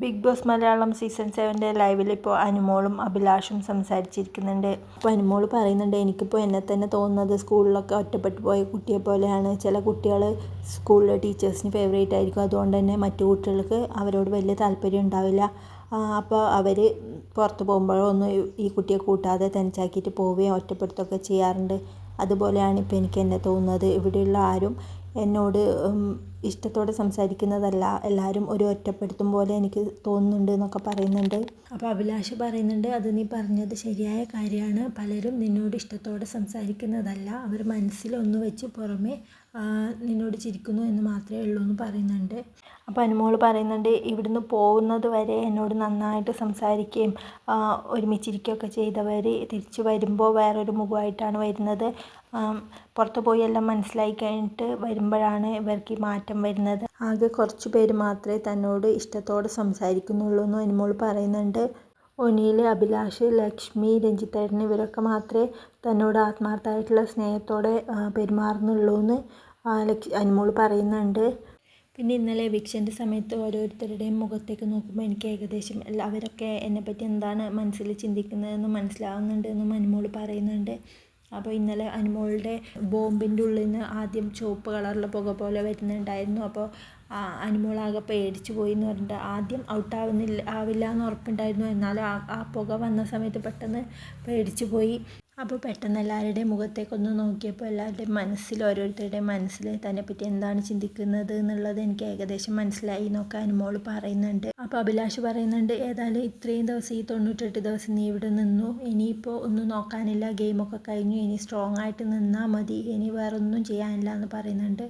Big Boss Malayalam season സെവന്റെ ലൈവിൽ ഇപ്പോൾ അനുമോളും അഭിലാഷും സംസാരിച്ചിരിക്കുന്നുണ്ട്. അപ്പോൾ അനുമോൾ പറയുന്നുണ്ട് എനിക്കിപ്പോൾ എന്നെ തന്നെ തോന്നുന്നത് സ്കൂളിലൊക്കെ ഒറ്റപ്പെട്ടു പോയ കുട്ടിയെ പോലെയാണ്. ചില കുട്ടികൾ സ്കൂളിലെ ടീച്ചേഴ്സിന് ഫേവറേറ്റ് ആയിരിക്കും. അതുകൊണ്ട് തന്നെ മറ്റു കുട്ടികൾക്ക് അവരോട് വലിയ താല്പര്യം ഉണ്ടാവില്ല. അപ്പോൾ അവർ പുറത്ത് പോകുമ്പോഴോ ഒന്നും ഈ കുട്ടിയെ കൂട്ടാതെ തനിച്ചാക്കിയിട്ട് പോവുകയും ഒറ്റപ്പെടുത്തുകയൊക്കെ ചെയ്യാറുണ്ട്. അതുപോലെയാണ് ഇപ്പോൾ എനിക്ക് എന്നെ തോന്നുന്നത്. ഇവിടെയുള്ള ആരും എന്നോട് ഇഷ്ടത്തോടെ സംസാരിക്കുന്നതല്ല. എല്ലാവരും ഒരു ഒറ്റപ്പെടുത്തും പോലെ എനിക്ക് തോന്നുന്നുണ്ട് എന്നൊക്കെ പറയുന്നുണ്ട്. അപ്പോൾ അഭിലാഷ് പറയുന്നുണ്ട് അത് നീ പറഞ്ഞത് ശരിയായ കാര്യമാണ്. പലരും നിന്നോട് ഇഷ്ടത്തോടെ സംസാരിക്കുന്നതല്ല. അവർ മനസ്സിലൊന്ന് വെച്ച് പുറമെ നിന്നോട് ചിരിക്കുന്നു എന്ന് മാത്രമേ ഉള്ളൂ എന്ന് പറയുന്നുണ്ട്. അപ്പോൾ അനുമോൾ പറയുന്നുണ്ട് ഇവിടുന്ന് പോകുന്നത് വരെ എന്നോട് നന്നായിട്ട് സംസാരിക്കുകയും ഒരുമിച്ചിരിക്കുകയൊക്കെ ചെയ്തവർ തിരിച്ചു വരുമ്പോൾ വേറൊരു മുഖമായിട്ടാണ് വരുന്നത്. പുറത്ത് പോയി എല്ലാം മനസ്സിലായി കഴിഞ്ഞിട്ട് വരുമ്പോഴാണ് ഇവർക്ക് ഈ മാറ്റം വരുന്നത്. ആകെ കുറച്ചു പേര് മാത്രമേ തന്നോട് ഇഷ്ടത്തോടെ സംസാരിക്കുന്നുള്ളൂ എന്ന് അനുമോൾ പറയുന്നുണ്ട്. ഒനിയിൽ അഭിലാഷ് ലക്ഷ്മി രഞ്ജിത്തേട്ടൻ ഇവരൊക്കെ മാത്രമേ തന്നോട് ആത്മാർത്ഥമായിട്ടുള്ള സ്നേഹത്തോടെ പെരുമാറുന്നുള്ളൂ എന്ന് അനുമോൾ പറയുന്നുണ്ട്. പിന്നെ ഇന്നലെ എവിക്ഷന്റെ സമയത്ത് ഓരോരുത്തരുടെയും മുഖത്തേക്ക് നോക്കുമ്പോൾ എനിക്ക് ഏകദേശം അവരൊക്കെ എന്നെപ്പറ്റി എന്താണ് മനസ്സിൽ ചിന്തിക്കുന്നതെന്ന് മനസ്സിലാവുന്നുണ്ട് എന്നും അനുമോൾ പറയുന്നുണ്ട്. അപ്പോൾ ഇന്നലെ അനുമോളുടെ ബോംബിന്റെ ഉള്ളിൽ നിന്ന് ആദ്യം ചുവപ്പ് കളറിലെ പുക പോലെ വരുന്നുണ്ടായിരുന്നു. അപ്പോൾ അനുമോൾ ആകെ പേടിച്ച് പോയി എന്ന് പറഞ്ഞിട്ട് ആദ്യം ഔട്ടാവുന്നില്ല ആവില്ല എന്ന് ഉറപ്പുണ്ടായിരുന്നു. എന്നാലും ആ പുക വന്ന സമയത്ത് പെട്ടെന്ന് പേടിച്ചു പോയി. അപ്പോൾ പെട്ടെന്ന് എല്ലാവരുടെയും മുഖത്തേക്കൊന്ന് നോക്കിയപ്പോൾ എല്ലാവരുടെയും മനസ്സിൽ ഓരോരുത്തരുടെയും മനസ്സിൽ പറ്റി എന്താണ് ചിന്തിക്കുന്നത് എന്നുള്ളത് എനിക്ക് ഏകദേശം മനസ്സിലായി എന്നൊക്കെ അനുമോൾ പറയുന്നുണ്ട്. അപ്പോൾ അഭിലാഷ് പറയുന്നുണ്ട് ഏതായാലും ഇത്രയും ദിവസം ഈ തൊണ്ണൂറ്റെട്ട് ദിവസം നീ ഇവിടെ നിന്നു. ഇനിയിപ്പോൾ ഒന്നും നോക്കാനില്ല ഗെയിമൊക്കെ കഴിഞ്ഞു. ഇനി സ്ട്രോങ് ആയിട്ട് നിന്നാൽ മതി. ഇനി വേറൊന്നും ചെയ്യാനില്ല എന്ന് പറയുന്നുണ്ട്.